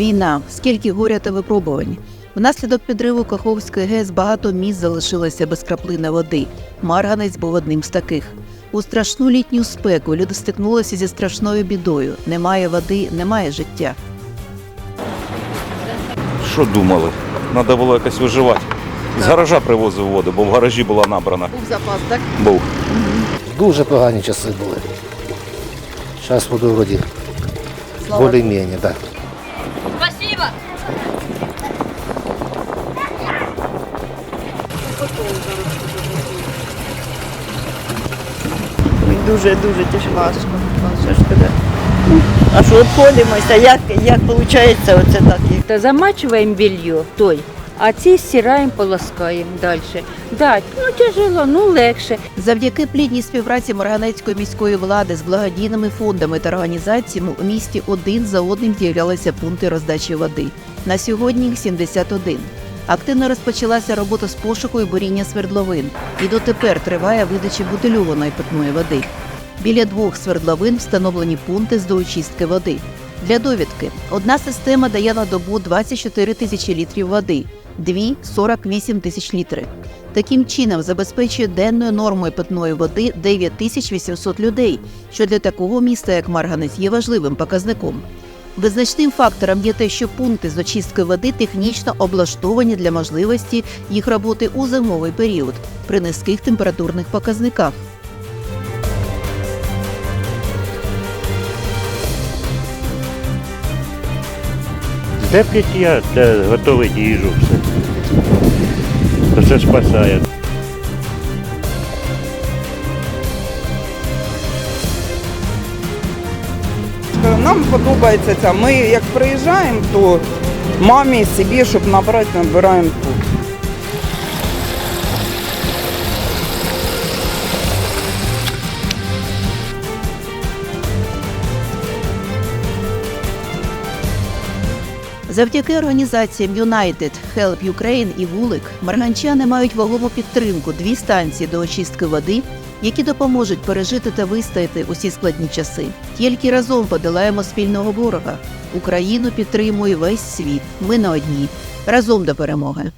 Війна, скільки горя та випробувань. Внаслідок підриву Каховської ГЕС багато міст залишилося без краплини води. Марганець був одним з таких. У страшну літню спеку люди стикнулися зі страшною бідою. Немає води, немає життя. Що думали? Треба було якось виживати. З гаража привозив воду, бо в гаражі була набрана. Був запас, так? Був. Дуже погані часи були. Зараз буду вроді більш-менш, так. Спасибо. Дуже-дуже тяжко. Що ж тебе? А що обходимося, як, як виходить оце так? як Та замачиваем белье той, а ці стираємо, полоскаємо далі. Да, ну тяжело, ну легше. Завдяки плідній співпраці Марганецької міської влади з благодійними фондами та організаціями у місті один за одним з'являлися пункти роздачі води. На сьогодні їх 71. Активно розпочалася робота з пошуку і буріння свердловин, і дотепер триває видача бутильованої питної води. Біля двох свердловин встановлені пункти з доочистки води. Для довідки одна система дає на добу 24 тисячі літрів води, дві 48 тисяч літрів. Таким чином забезпечує денною нормою питної води 9800 людей, що для такого міста, як Марганець, є важливим показником. Визначним фактором є те, що пункти з очистки води технічно облаштовані для можливості їх роботи у зимовий період при низьких температурних показниках. Для пліття, де готовить їжу все. То це спасає. Нам подобається ця. Ми як приїжджаємо, то мамі собі, щоб набрати, набираємо тут. Завдяки організаціям United, Help Ukraine і Вулик марганчани мають вагому підтримку дві станції до очистки води, які допоможуть пережити та вистояти усі складні часи. Тільки разом подолаємо спільного ворога. Україну підтримує весь світ. Ми на одній. Разом до перемоги.